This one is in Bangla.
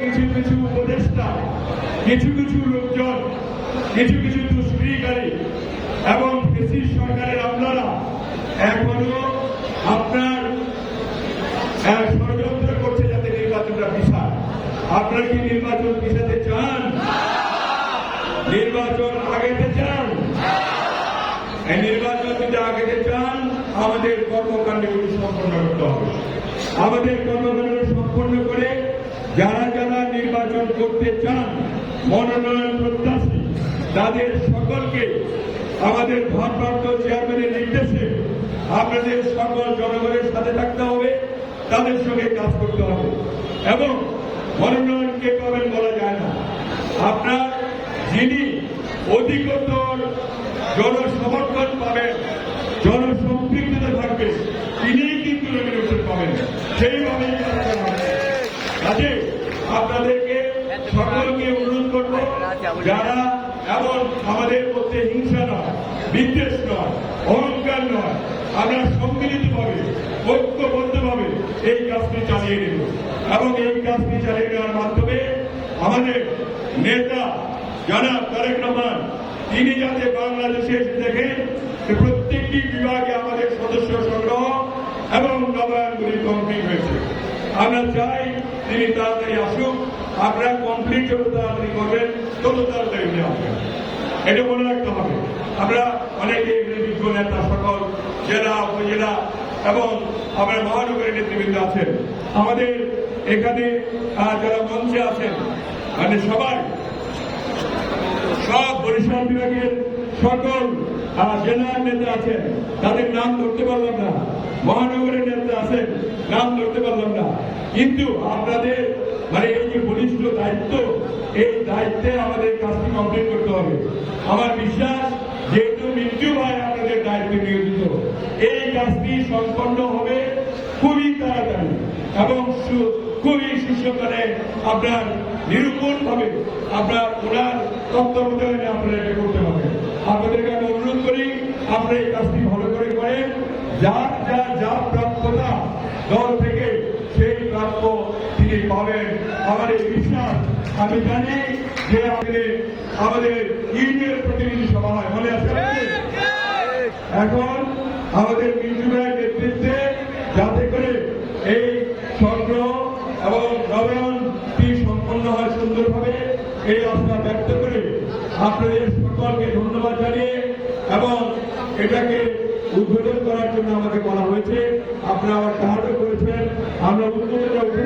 কিছু কিছু উপদেষ্টা, কিছু কিছু লোকজন, কিছু কিছু দুষ্কৃতিকারী এবং ব্রিটিশ সরকারের আমলারা এখনও আপনার ষড়যন্ত্র করছে যাতে নির্বাচনটা পিছায় আপনারা কি নির্বাচন পিছাতে চান? নির্বাচন আগাতে চান? এই নির্বাচন যদি আগাতে চান, আমাদের কর্মকাণ্ডগুলি সম্পন্ন করতে হবে। আমাদের কর্মকাণ্ড সম্পন্ন করে যারা নির্বাচন করতে চান, মনোনয়ন প্রত্যাশী, তাদের সকলকে আমাদের ভারপ্রাপ্ত চেয়ারম্যানের নির্দেশে আপনাদের সকল জনগণের সাথে থাকতে হবে, তাদের সঙ্গে কাজ করতে হবে। এবং মনোনয়ন কে পাবেন বলা যায় না। আপনার যিনি অধিকতর জনসমর্থন পাবেন জনসম্পৃক্ততা থাকবে তিনিই কিন্তু নমিনেশন পাবেন সেইভাবেই কাজ করা হবে। কাজে আপনাদেরকে সকলকে অনুরোধ করব যারা এমন আমাদের মধ্যে হিংসা নয়, বিদ্বেষ নয়, অহংকার নয়, আমরা সম্মিলিতভাবে, ঐক্যবদ্ধভাবে এই কাজটি চালিয়ে নেব। এবং এই কাজটি চালিয়ে নেওয়ার মাধ্যমে আমাদের নেতা যারা তারেক রহমান, তিনি যাতে বাংলাদেশে এসে দেখেন প্রত্যেকটি বিভাগে আমাদের সদস্য সংগ্রহ এবং নবায়নগুলি কমপ্লিট হয়েছে। আমরা চাই তিনি তাড়াতাড়ি আসুক আপনারা কমপ্লিট যত তাড়াতাড়ি করবেন তত তাড়াতাড়ি উনি আসবেন এটা মনে রাখতে হবে। আমরা অনেকে বিজ্ঞ নেতা সকল, জেলা, উপজেলা এবং আমরা মহানগরের নেতৃবৃন্দ আছেন। আমাদের এখানে যারা মঞ্চে আছেন মানে সবাই, সব বরিশাল বিভাগের সকল জেলার নেতা আছেন। তাদের নাম ধরতে পারলাম না। মহানগরের নেতা আছেন, নাম ধরতে পারলাম না। কিন্তু আপনাদের বলিষ্ঠ দায়িত্ব, এই দায়িত্বে আমাদের কাজটি কমপ্লিট করতে হবে। আমার বিশ্বাস, যেহেতু মৃত্যু হয় আপনাদের দায়িত্বে নিয়োজিত, এই কাজটি সম্পন্ন হবে খুবই তাড়াতাড়ি এবং খুবই সুসংকারে আপনার নিরূপণ ভাবে আপনার ওনার তত্ত্বাবধানে আপনারা এটা করতে পারবেন আপনাদেরকে আমি অনুরোধ করি, আপনারা এই কাজটি ভালো করে করেন। যার যা যা প্রাপ্যতা দল থেকে, সেই প্রাপ্য তিনি পাবেন। আমার এই আমি জানি যে আমাদের আমাদের ইউনিয়ন প্রতিনিধি সভা হয়। মনে আছে এখন আমাদের মিন্টু নেতৃত্বে যাতে করে এই সংগ্রহ এবং নবায়নটি সম্পন্ন হয় সুন্দরভাবে, এই আশা ব্যক্ত করে আপনাদের সকলকে ধন্যবাদ জানিয়ে এবং এটাকে উদ্বোধন করার জন্য আমাকে বলা হয়েছে। আপনারা আমার সাহায্য করেছেন। আমরা উদ্বোধনটা উঠে